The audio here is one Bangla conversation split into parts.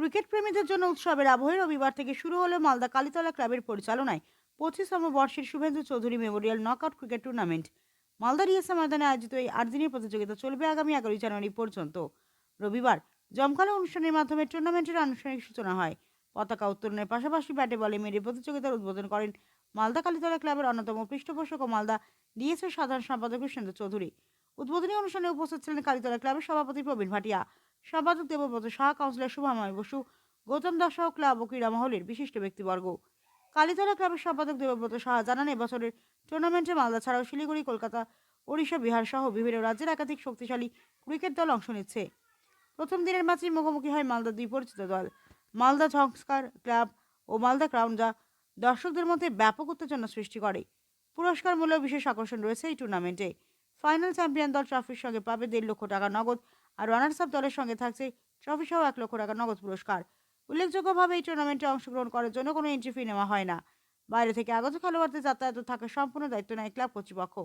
ক্রিকেট প্রেমীদের জন্য উৎসবের আবহে রবিবার থেকে শুরু হলো মালদা কালীতলা ক্লাবের পরিচালনায় পঁচিশতম বর্ষের Shubhendu Chowdhury memorial knockout cricket tournament. Malda DSA ময়দানে আয়োজিত এই আট দিনের প্রতিযোগিতা চলবে আগামী এগারোই জানুয়ারি পর্যন্ত। রবিবার জমকালো অনুষ্ঠানের মাধ্যমে টুর্নামেন্টের আনুষ্ঠানিক সূচনা হয়। পতাকা উত্তোলনের পাশাপাশি ব্যাটে বলে মেরে প্রতিযোগিতার উদ্বোধন করেন মালদা কালীতলা ক্লাবের অন্যতম পৃষ্ঠপোষক ও মালদা ডিএসএ সাধারণ সম্পাদক কৃষ্ণেন্দু চৌধুরী। উদ্বোধনী অনুষ্ঠানে উপস্থিত ছিলেন কালীতলা ক্লাবের সভাপতি প্রবীণ ভাটিয়া সম্পাদক দেবব্রত, শাহ, কাউন্সিলর শুভাময় বসু, গৌতম দাস সহ ক্লাব ও ক্রীড়া মহলের বিশিষ্ট ব্যক্তিবর্গ। কালীতলা ক্লাবের সম্পাদক দেবব্রত সাহা জানান, এবছরের টুর্নামেন্টে মালদা ছাড়াও শিলিগুড়ি, কলকাতা, ওড়িশা, বিহার সহ বিভিন্ন রাজ্যের একাধিক শক্তিশালী ক্রিকেট দল অংশ নিচ্ছে। প্রথম দিনের ম্যাচেই মুখোমুখি হয় মালদা দুই পরিচিত দল। মালদা ঝংস্কার ক্লাব ও মালদা ক্রাউন যা দর্শকদের মধ্যে ব্যাপক উত্তেজনা সৃষ্টি করে। পুরস্কার মূল্য বিশেষ আকর্ষণ রয়েছে এই টুর্নামেন্টে ফাইনাল চ্যাম্পিয়ন দল ট্রফির সঙ্গে পাবে দেড় লক্ষ টাকা নগদ আর রানার্স আপ দলের সঙ্গে থাকছে ট্রফি সহ এক লক্ষ টাকা নগদ পুরস্কার। উল্লেখযোগ্যভাবে এই টুর্নামেন্টে অংশগ্রহণ করার জন্য কোনো এন্ট্রি ফি নেওয়া হয় না। বাইরে থেকে আগত খেলোয়াড়দের যাতায়াত থাকার সম্পূর্ণ দায়িত্ব নেয় ক্লাব কর্তৃপক্ষ।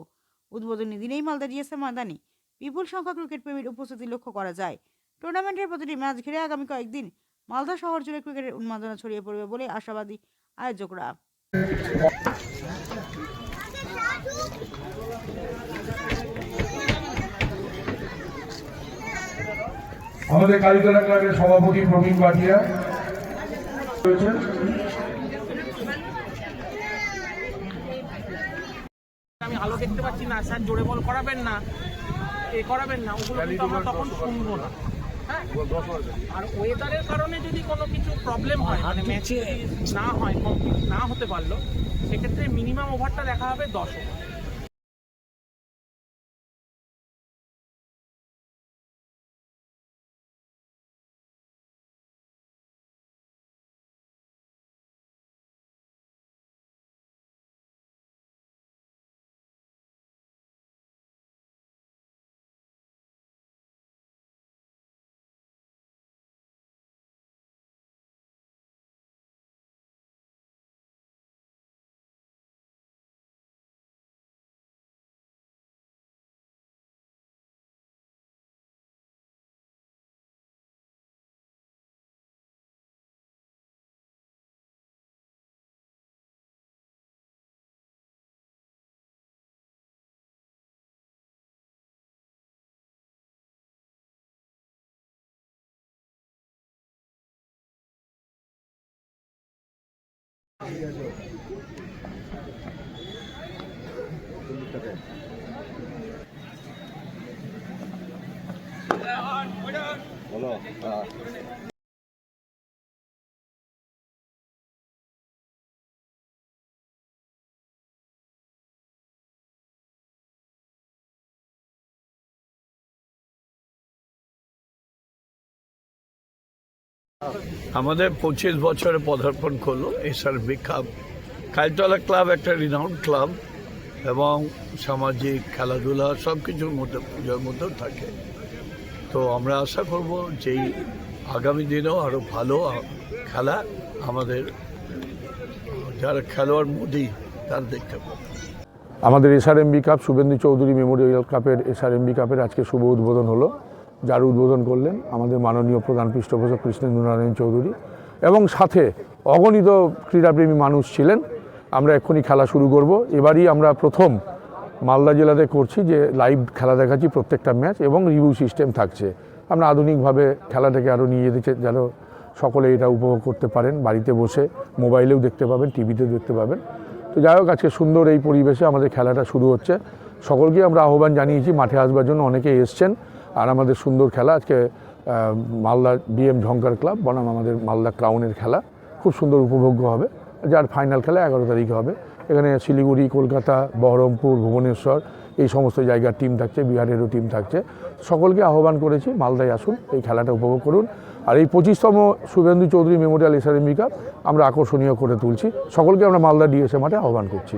উদ্বোধনী দিনেই মালদা ডিএসএ ময়দানে বিপুল সংখ্যক ক্রিকেট প্রেমীর উপস্থিতি লক্ষ্য করা যায়। টুর্নামেন্টের প্রতিটি ম্যাচ ঘিরে আগামী কয়েকদিন মালদা শহর জুড়ে ক্রিকেটের উন্মাদনা ছড়িয়ে পড়বে বলে আশাবাদী আয়োজকরা। আমাদের কালীতলা ক্লাবের সভাপতি প্রবীণ বাটিয়া রয়েছেন। আমি আলো দেখতে পাচ্ছি না স্যার জোরে বল করাবেন না। এ করাবেন না ওগুলো কিন্তু আমরা তখন শুনব না। হ্যাঁ? আর ওয়েদারের কারণে যদি কোনো কিছু প্রবলেম হয় মানে ম্যাচে না হয় কমপ্লিট না হতে পারল সেক্ষেত্রে মিনিমাম ওভারটা দেখা হবে দশ ওভার বলো আমাদের পঁচিশ বছরে পদার্পণ করল এসআরবি কাপ কালতলা ক্লাব একটা রিনাউন্ড ক্লাব এবং সামাজিক খেলাধুলা সব কিছুর মধ্যে, পুজোর মধ্যেও থাকে। তো আমরা আশা করব যেই আগামী দিনেও আরও ভালো খেলা আমাদের, যারা খেলোয়াড় মোদি, তারা দেখতে পাবে। আমাদের SRMB cup Shubhendu Chowdhury memorial কাপের, এসআরএমবি কাপের আজকে শুভ উদ্বোধন হলো। যার উদ্বোধন করলেন আমাদের মাননীয় প্রধান পৃষ্ঠপোষক কৃষ্ণেন্দু নারায়ণ চৌধুরী। এবং সাথে অগণিত ক্রীড়াপ্রেমী মানুষ ছিলেন। আমরা এক্ষুনি খেলা শুরু করব। এবারই আমরা প্রথম মালদা জেলাতে করছি যে লাইভ খেলা দেখাচ্ছি প্রত্যেকটা ম্যাচ এবং রিভিউ সিস্টেম থাকছে। আমরা আধুনিকভাবে খেলাটাকে আরও নিয়ে যেতে যেন সকলে এটা উপভোগ করতে পারেন। বাড়িতে বসে মোবাইলেও দেখতে পাবেন টিভিতেও দেখতে পাবেন। তো যাই হোক, আজকে সুন্দর এই পরিবেশে আমাদের খেলাটা শুরু হচ্ছে। সকলকে আমরা আহ্বান জানিয়েছি, মাঠে আসবার জন্য অনেকে এসছেন। আর আমাদের সুন্দর খেলা, আজকে মালদা ডিএম ঝঙ্কার ক্লাব বনাম আমাদের মালদা ক্রাউনের খেলা। খুব সুন্দর উপভোগ্য হবে। যার ফাইনাল খেলা এগারো তারিখে হবে। এখানে শিলিগুড়ি, কলকাতা, বহরমপুর, ভুবনেশ্বর, এই সমস্ত জায়গার টিম থাকছে, বিহারেরও টিম থাকছে। সকলকে আহ্বান করেছি, মালদায় আসুন, এই খেলাটা উপভোগ করুন। আর এই পঁচিশতম Shubhendu Chowdhury memorial SRMB cup আমরা আকর্ষণীয় করে তুলছি। সকলকে আমরা মালদা ডিএসএ মাঠে আহ্বান করছি।